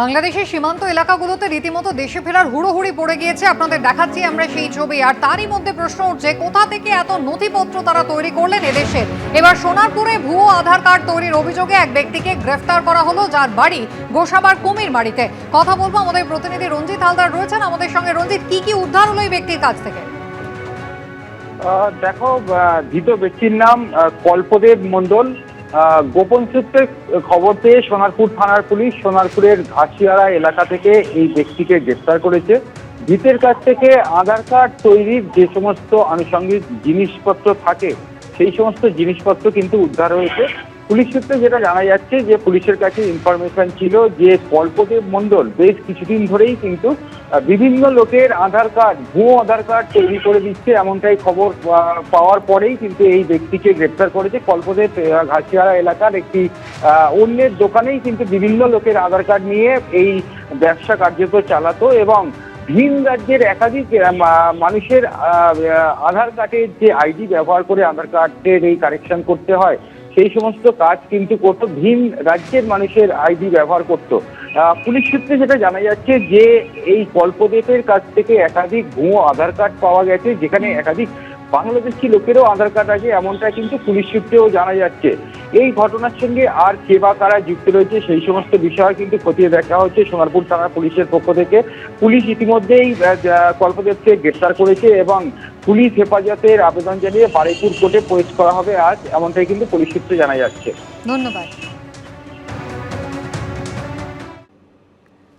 বাংলাদেশের সীমান্ত এলাকাগুলোতে রীতিমতো দেশে ফেরার হুড়োহুড়ি পড়ে গিয়েছে। আপনাদের দেখাচ্ছি আমরা সেই ছবি। আর তারই মধ্যে প্রশ্ন উঠছে, কোথা থেকে এত নথিপত্র তারা তৈরি করলেন এদেশে? এবার সোনারপুরে ভুয়ো আধার কার্ড তৈরির অভিযোগে এক ব্যক্তিকে গ্রেফতার করা হলো, যার বাড়ি গোসাবার কুমির বাড়িতে। কথা বলব আমাদের প্রতিনিধি রঞ্জিত হালদার রয়েছেন। আমাদের সঙ্গে রঞ্জিত, কি কি উদ্ধার হলো এই ব্যক্তির কাছ থেকে? দেখো ধৃত ব্যক্তির নাম কল্পদেব মণ্ডল। গোপন সূত্রে খবর পেয়ে সোনারপুর থানার পুলিশ সোনারপুরের ঘাসিয়ারা এলাকা থেকে এই ব্যক্তিকে গ্রেফতার করেছে। ভিতের কাছ থেকে আধার কার্ড তৈরির যে সমস্ত আনুষঙ্গিক জিনিসপত্র থাকে, সেই সমস্ত জিনিসপত্র কিন্তু উদ্ধার হয়েছে। পুলিশ সূত্রে যেটা জানা যাচ্ছে যে পুলিশের কাছে ইনফরমেশন ছিল যে কল্পদেব মণ্ডল বেশ কিছুদিন ধরেই কিন্তু বিভিন্ন লোকের আধার কার্ড ভুয়ো আধার কার্ড তৈরি করে দিচ্ছে এমনটাই খবর পাওয়ার পরেই কিন্তু এই ব্যক্তিকে গ্রেপ্তার করেছে কল্পদেব ঘাসিয়ারা এলাকার একটি অন্যের দোকানেই কিন্তু বিভিন্ন লোকের আধার কার্ড নিয়ে এই ব্যবসা কার্যত চালাতো এবং ভিন রাজ্যের একাধিক মানুষের আধার কার্ডের যে আইডি ব্যবহার করে আধার কার্ডের এই কারেকশন করতে হয়। সেই সমস্ত কাজ কিন্তু করত, ভিন রাজ্যের মানুষের আইডি ব্যবহার করত। পুলিশ সূত্রে যেটা জানা যাচ্ছে যে এই কল্পদেবের কাছ থেকে একাধিক ভুয়ো আধার কার্ড পাওয়া গেছে, যেখানে একাধিক বাংলাদেশি লোকেরও আধার কার্ড আছে, এমনটা কিন্তু পুলিশ সূত্রেও জানা যাচ্ছে। এই ঘটনার সঙ্গে আর কে বা কারা যুক্ত রয়েছে সেই সমস্ত বিষয় কিন্তু খতিয়ে দেখা হচ্ছে সোনারপুর থানা পুলিশের পক্ষ থেকে। পুলিশ ইতিমধ্যেই কল্পদেবকে গ্রেফতার করেছে এবং পুলিশ হেফাজতের আবেদন জানিয়ে বারুইপুর কোর্টে পেশ করা হবে আজ, এমনটাই কিন্তু পুলিশ সূত্রে জানা যাচ্ছে। ধন্যবাদ।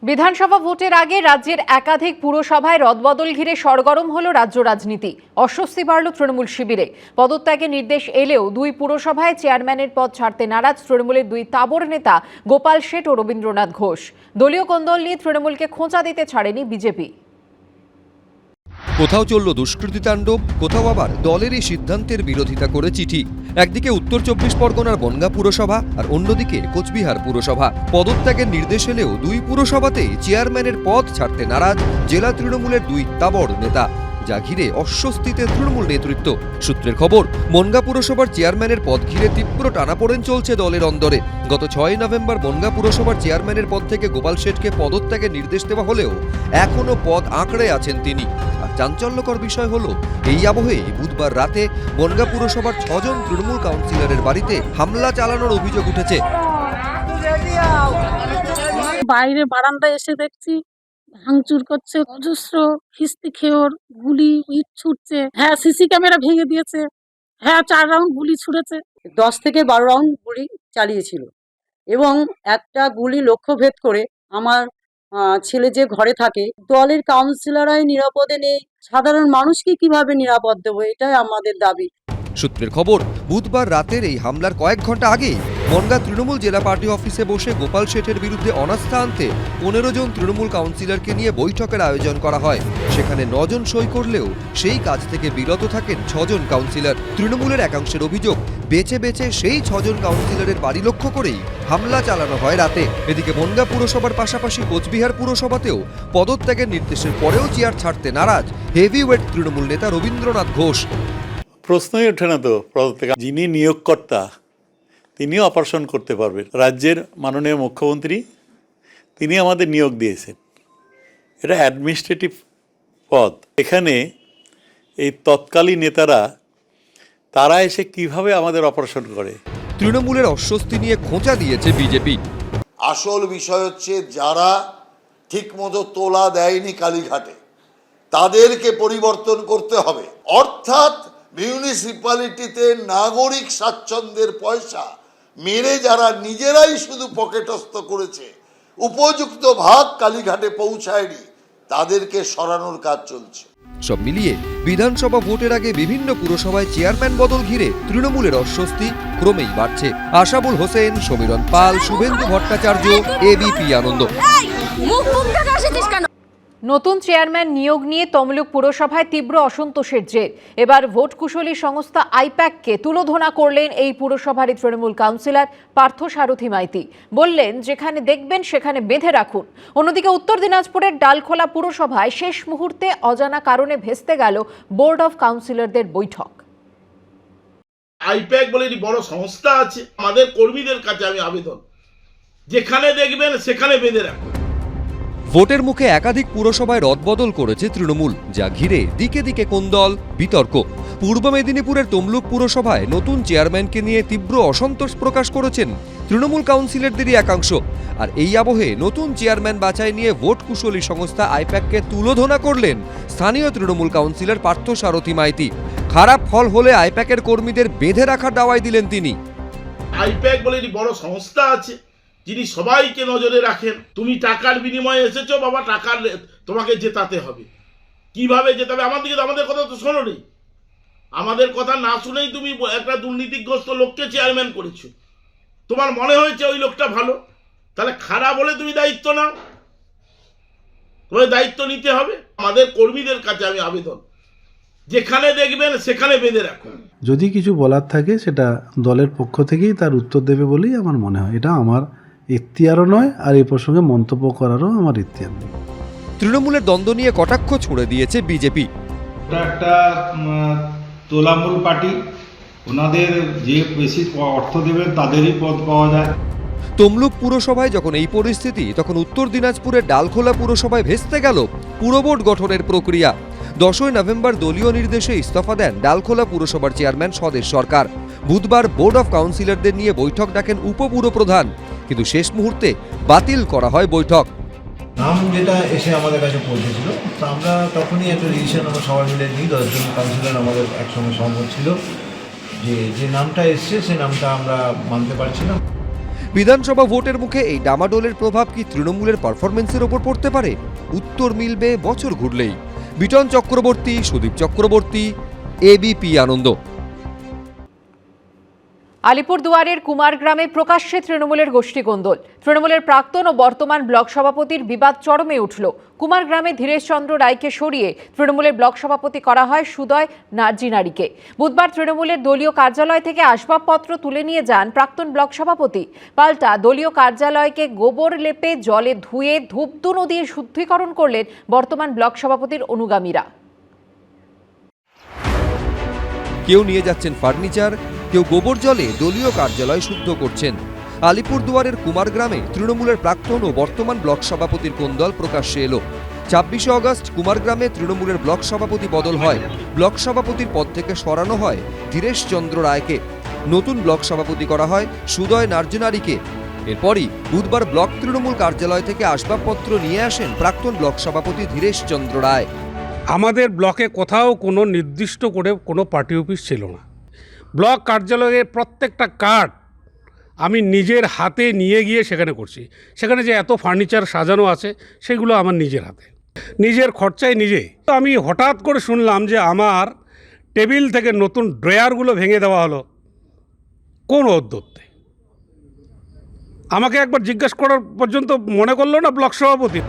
বিধানসভা ভোটের আগে রাজ্যের একাধিক পুরসভায় রদবদল ঘিরে সরগরম হল রাজ্য রাজনীতি। অস্বস্তি বাড়ল তৃণমূল শিবিরে। পদত্যাগের নির্দেশ এলেও দুই পুরসভায় চেয়ারম্যানের পদ ছাড়তে নারাজ তৃণমূলের দুই তাবর নেতা গোপাল শেঠ ও রবীন্দ্রনাথ ঘোষ। দলীয় কোন্দল নিয়ে তৃণমূলকে খোঁচা দিতে ছাড়েনি বিজেপি। কোথাও চলল দুষ্কৃতি তাণ্ডব, কোথাও আবার দলের এই সিদ্ধান্তের বিরোধিতা করে চিঠি। একদিকে উত্তর চব্বিশ পরগনার বনগা পুরসভা আর অন্যদিকে কোচবিহার পুরসভা। পদত্যাগের নির্দেশ এলেও দুই পুরসভাতেই চেয়ারম্যানের পদ ছাড়তে নারাজ জেলা তৃণমূলের দুই তাবড় নেতা। যা ঘিরে অস্বস্তিতে তৃণমূল নেতৃত্ব। সূত্রের খবর বনগা পুরসভার চেয়ারম্যানের পদ ঘিরে তীব্র টানাপোড়েন চলছে দলের অন্দরে। গত ছয় নভেম্বর বনগা পুরসভার চেয়ারম্যানের পদ থেকে গোপাল শেঠকে পদত্যাগের নির্দেশ দেওয়া হলেও এখনও পদ আঁকড়ে আছেন তিনি। আর চাঞ্চল্যকর বিষয় হল, এই আবহে বুধবার রাতে বনগা পুরসভার ছজন তৃণমূল কাউন্সিলরের বাড়িতে হামলা চালানোর অভিযোগ উঠেছে। বাইরে বারান্দায় এসে দেখছি ভাঙচুর করছে, অজস্র খিস্তি খেয়োর গুলি, ইট ছুটছে। হ্যাঁ সিসি ক্যামেরা ভেঙে দিয়েছে। হ্যাঁ চার রাউন্ড গুলি ছুড়েছে। দশ থেকে বারো রাউন্ড গুলি চালিয়েছিল। এবং একটা গুলি লক্ষ্যভেদ করে আমার ছেলে যে ঘরে থাকে, দলের কাউন্সিলররাই নিরাপদে নেই। সাধারণ মানুষকে কীভাবে নিরাপদ দেবো? এটাই আমাদের দাবি। সূত্রের খবর, বুধবার রাতের এই হামলার কয়েক ঘণ্টা আগে বনগা তৃণমূল জেলা পার্টি অফিসে বসে গোপাল শেঠের বিরুদ্ধে অনাস্থা আনতে পনেরো জন তৃণমূল কাউন্সিলরকে নিয়ে বৈঠকের আয়োজন করা হয়। সেখানে নজন সই করলেও সেই কাজ থেকে বিরত থাকেন ছজন কাউন্সিলর। তৃণমূলের একাংশের অভিযোগ, বেছে বেছে সেই ছজন কাউন্সিলরের বাড়ি লক্ষ্য করেই হামলা চালানো হয় রাতে। এদিকে বনগা পুরসভার পাশাপাশি কোচবিহার পুরসভাতেও পদত্যাগের নির্দেশের পরেও চেয়ার ছাড়তে নারাজ হেভিওয়েট তৃণমূল নেতা রবীন্দ্রনাথ ঘোষ। প্রশ্নই ওঠে না তো যিনি নিয়োগকর্তা তিনিও অপারেশন করতে পারবেন। রাজ্যের মাননীয় মুখ্যমন্ত্রী তিনি আমাদের নিয়োগ দিয়েছেন। এটা অ্যাডমিনিস্ট্রেটিভ পদ। এখানে এই তৎকালীন নেতারা তারা এসে কীভাবে আমাদের অপারেশন করে? তৃণমূলের অস্বস্তি নিয়ে খোঁচা দিয়েছে বিজেপি। আসল বিষয় হচ্ছে যারা ঠিকমতো তোলা দেয়নি কালীঘাটে তাদেরকে পরিবর্তন করতে হবে। অর্থাৎ মিউনিসিপ্যালিটিতে নাগরিক স্বাচ্ছন্দ্যের পয়সা মেরে যারা নিজেরাই শুধু পকেটস্থ করেছে উপযুক্ত ভাগ কালীঘাটে পৌঁছায়নি তাদেরকে সরানোর কাজ চলছে। সব মিলিয়ে বিধানসভা ভোটের আগে বিভিন্ন পুরসভায় চেয়ারম্যান বদল ঘিরে তৃণমূলের অস্বস্তি ক্রমেই বাড়ছে। আশাবুল হোসেন সমীরণ পাল শুভেন্দু ভট্টাচার্য এবিপি আনন্দ। নতুন চেয়ারম্যান নিয়োগ নিয়ে তমলুক পুরসভায় তীব্র অসন্তোষের জের। এবার ভোট কুশলী সংস্থা আইপ্যাককে তুলোধনা করলেন এই পুরসভারই তৃণমূল কাউন্সিলর পার্থ সারথী মাইতি। বললেন, যেখানে দেখবেন সেখানে বেঁধে রাখুন। অন্যদিকে উত্তর দিনাজপুরের ডালখোলা পুরসভায় শেষ মুহূর্তে অজানা কারণে ভেস্তে গেল বোর্ড অফ কাউন্সিলরদের বৈঠক। আইপ্যাক বলে একটি বড় সংস্থা আছে। আমাদের কর্মীদের কাছে আমি আবেদন। যেখানে দেখবেন সেখানে বেঁধে রাখুন। ভোটের মুখে একাধিক পুরসভায় রদবদল করেছে তৃণমূল, যা ঘিরে দিকে দিকে কোন্দল বিতর্ক। পূর্ব মেদিনীপুরের তমলুক পুরসভায় নতুন চেয়ারম্যানকে নিয়ে তীব্র অসন্তোষ প্রকাশ করেছেন তৃণমূল কাউন্সিলরদেরই একাংশ। আর এই আবহে নতুন চেয়ারম্যান বাছাই নিয়ে ভোট কুশলী সংস্থা আইপ্যাককে তুলোধনা করলেন স্থানীয় তৃণমূল কাউন্সিলর পার্থ সারথী মাইতি। খারাপ ফল হলে আইপ্যাকের কর্মীদের বেঁধে রাখার দাওয়াই দিলেন তিনি। আইপ্যাক বলে বড় সংস্থা আছে। যিনি সবাইকে নজরে রাখেন, তুমি টাকার বিনিময়ে এসেছ, বাবা, টাকার তোমাকে জেতাতে হবে। কীভাবে জেতাবে? আমাদের তো আমাদের কথা তো শোনো নেই আমাদের কথা না শুনেই তুমি একটা দুর্নীতিগ্রস্ত লোককে চেয়ারম্যান করেছ। তোমার মনে হয়েছে ওই লোকটা ভালো? তাহলে খারাপ হলে তুমি দায়িত্ব নাও। তোমার দায়িত্ব নিতে হবে। আমাদের কর্মীদের কাছে আমি আবেদন। যেখানে দেখবেন, সেখানে বেঁধে রাখুন। যদি কিছু বলার থাকে, সেটা দলের পক্ষ থেকেই তার উত্তর দেবে বলেই আমার মনে হয়। এটা আমার ইখতিয়ারও নয় আর এই প্রসঙ্গে মন্তব্য করারও আমার ইখতিয়ার নেই। তৃণমূলের দ্বন্দ্ব নিয়ে কটাক্ষ ছুড়ে দিয়েছে বিজেপি। ওটা একটা তোলামূল পার্টি ওনাদের যে বেশি অর্থ দেবেন তাদেরই পদ পাওয়া যায়। তমলুক পুরসভায় যখন এই পরিস্থিতি তখন উত্তর দিনাজপুরের ডালখোলা পুরসভায় ভেস্তে গেল পুরবোর্ড গঠনের প্রক্রিয়া। দশই নভেম্বর দলীয় নির্দেশে ইস্তফা দেন ডালখোলা পুরসভার চেয়ারম্যান স্বদেশ সরকার। বুধবার বোর্ড অফ কাউন্সিলরদের নিয়ে বৈঠক ডাকেন উপপুরপ্রধান। কিন্তু শেষ মুহূর্তে বাতিল করা হয় বৈঠক। নাম যেটা এসে আমাদের কাছে পৌঁছেছিল তো আমরা তখনই একটা ডিসিশন আমরা সবাই মিলে নিই দশজন কাউন্সিলর আমাদের একসঙ্গে সহমত ছিল যে যে নামটা এসছে সে নামটা আমরা মানতে পারছি না বিধানসভা ভোটের মুখে এই ডামাডোলের প্রভাব কি তৃণমূলের পারফরমেন্সের ওপর পড়তে পারে? উত্তর মিলবে বছর ঘুরলেই। বিটন চক্রবর্তী সুদীপ চক্রবর্তী এবিপি আনন্দ। আলিপুরদুয়ারের কুমারগ্রামে প্রকাশ্যে তৃণমূলের গোষ্ঠীকোন্দল তৃণমূলের প্রাক্তন ও বর্তমান ব্লক সভাপতির বিবাদ চরমে উঠল। কুমারগ্রামে ধীরেশচন্দ্র রায়কে সরিয়ে তৃণমূলের ব্লক সভাপতি করা হয় সুদয় নার্জিনারিকে বুধবার তৃণমূলের দলীয় কার্যালয় থেকে আসবাবপত্র তুলে নিয়ে যান প্রাক্তন ব্লক সভাপতি। পাল্টা দলীয় কার্যালয়কে গোবর লেপে জলে ধুয়ে ধূপধুনো দিয়ে শুদ্ধিকরণ করলেন বর্তমান ব্লক সভাপতির অনুগামীরা। কেউ নিয়ে যাচ্ছেন ফার্নিচার কেউ গোবর জলে দলীয় কার্যালয় শুদ্ধ করছেন। আলিপুরদুয়ারের কুমারগ্রামে তৃণমূলের প্রাক্তন ও বর্তমান ব্লক সভাপতির কোন্দল প্রকাশ্যে এলো? ছাব্বিশে অগস্ট কুমারগ্রামে তৃণমূলের ব্লক সভাপতি বদল হয়। ব্লক সভাপতির পদ থেকে সরানো হয় ধীরেশ চন্দ্র রায়কে। নতুন ব্লক সভাপতি করা হয় সুদয় নার্জনারিকে। এরপরই বুধবার ব্লক তৃণমূল কার্যালয় থেকে আসবাবপত্র নিয়ে আসেন প্রাক্তন ব্লক সভাপতি ধীরেশ চন্দ্র রায়। আমাদের ব্লকে কোথাও কোনো নির্দিষ্ট করে কোনো পার্টি অফিস ছিল না। ব্লক কার্যালয়ের প্রত্যেকটা কার্ড আমি নিজের হাতে নিয়ে গিয়ে সেখানে করছি। সেখানে যে এত ফার্নিচার সাজানো আছে, সেগুলো আমার নিজের হাতে। নিজের খরচায় নিজে। তো আমি হঠাৎ করে শুনলাম যে আমার টেবিল থেকে নতুন ড্রয়ারগুলো ভেঙে দেওয়া হলো। কোন অদ্যত্তে আমাকে একবার জিজ্ঞেস করার পর্যন্ত মনে করল না ব্লক সভাপতি?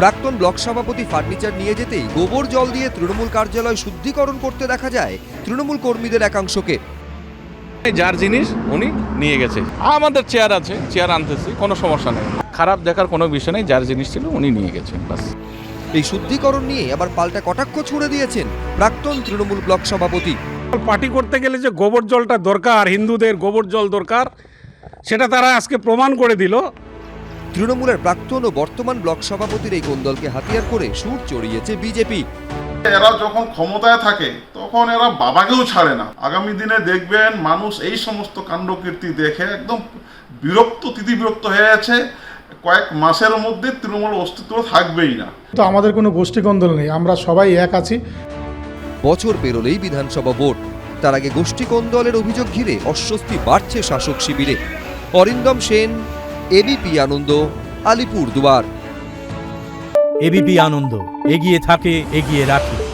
প্রাক্তন ব্লক সভাপতি ফার্নিচার নিয়ে যেতেই গোবর জল দিয়ে তৃণমূল কার্যালয় শুদ্ধিকরণ করতে দেখা যায় তৃণমূল কর্মীদের একাংশকে। যার জিনিস উনি নিয়ে গেছে। আমাদের চেয়ার আছে চেয়ার আনতেছি কোনো সমস্যা নেই। খারাপ দেখার কোনো বিষয় নেই যার জিনিস ছিল উনি নিয়ে গেছেন বাস এই শুদ্ধিকরণ নিয়ে আবার পাল্টা কটাক্ষ ছুড়ে দিয়েছেন প্রাক্তন তৃণমূল ব্লক সভাপতি। পার্টি করতে গেলে যে গোবর জলটা দরকার হিন্দুদের গোবর জল দরকার সেটা তারা আজকে প্রমাণ করে দিল। তৃণমূলের প্রাক্তন ও বর্তমান ব্লক সভাপতির এই কোন্দলকে হাতিয়ার করে সুর চড়িয়েছে বিজেপি। এরা যখন ক্ষমতায় থাকে তখন এরা বাবাকেও ছাড়ে না। আগামী দিনে দেখবেন মানুষ এই সমস্ত কাণ্ডকীর্তি দেখে একদম বিরক্ত তিথি বিরক্ত হয়ে আছে। কয়েক মাসের মধ্যে তৃণমূল অস্তিত্ব থাকবেই না। তো আমাদের কোনো গোষ্ঠীকন্দল নেই আমরা সবাই এক আছি। বছর পেরোলেই বিধানসভা ভোট। তার আগে গোষ্ঠী কোন্দলের অভিযোগ ঘিরে অস্বস্তি বাড়ছে শাসক শিবিরে। অরিন্দম সেন এবিপি আনন্দ আলিপুরদুয়ার। এবিপি আনন্দ এগিয়ে থাকে এগিয়ে রাখে।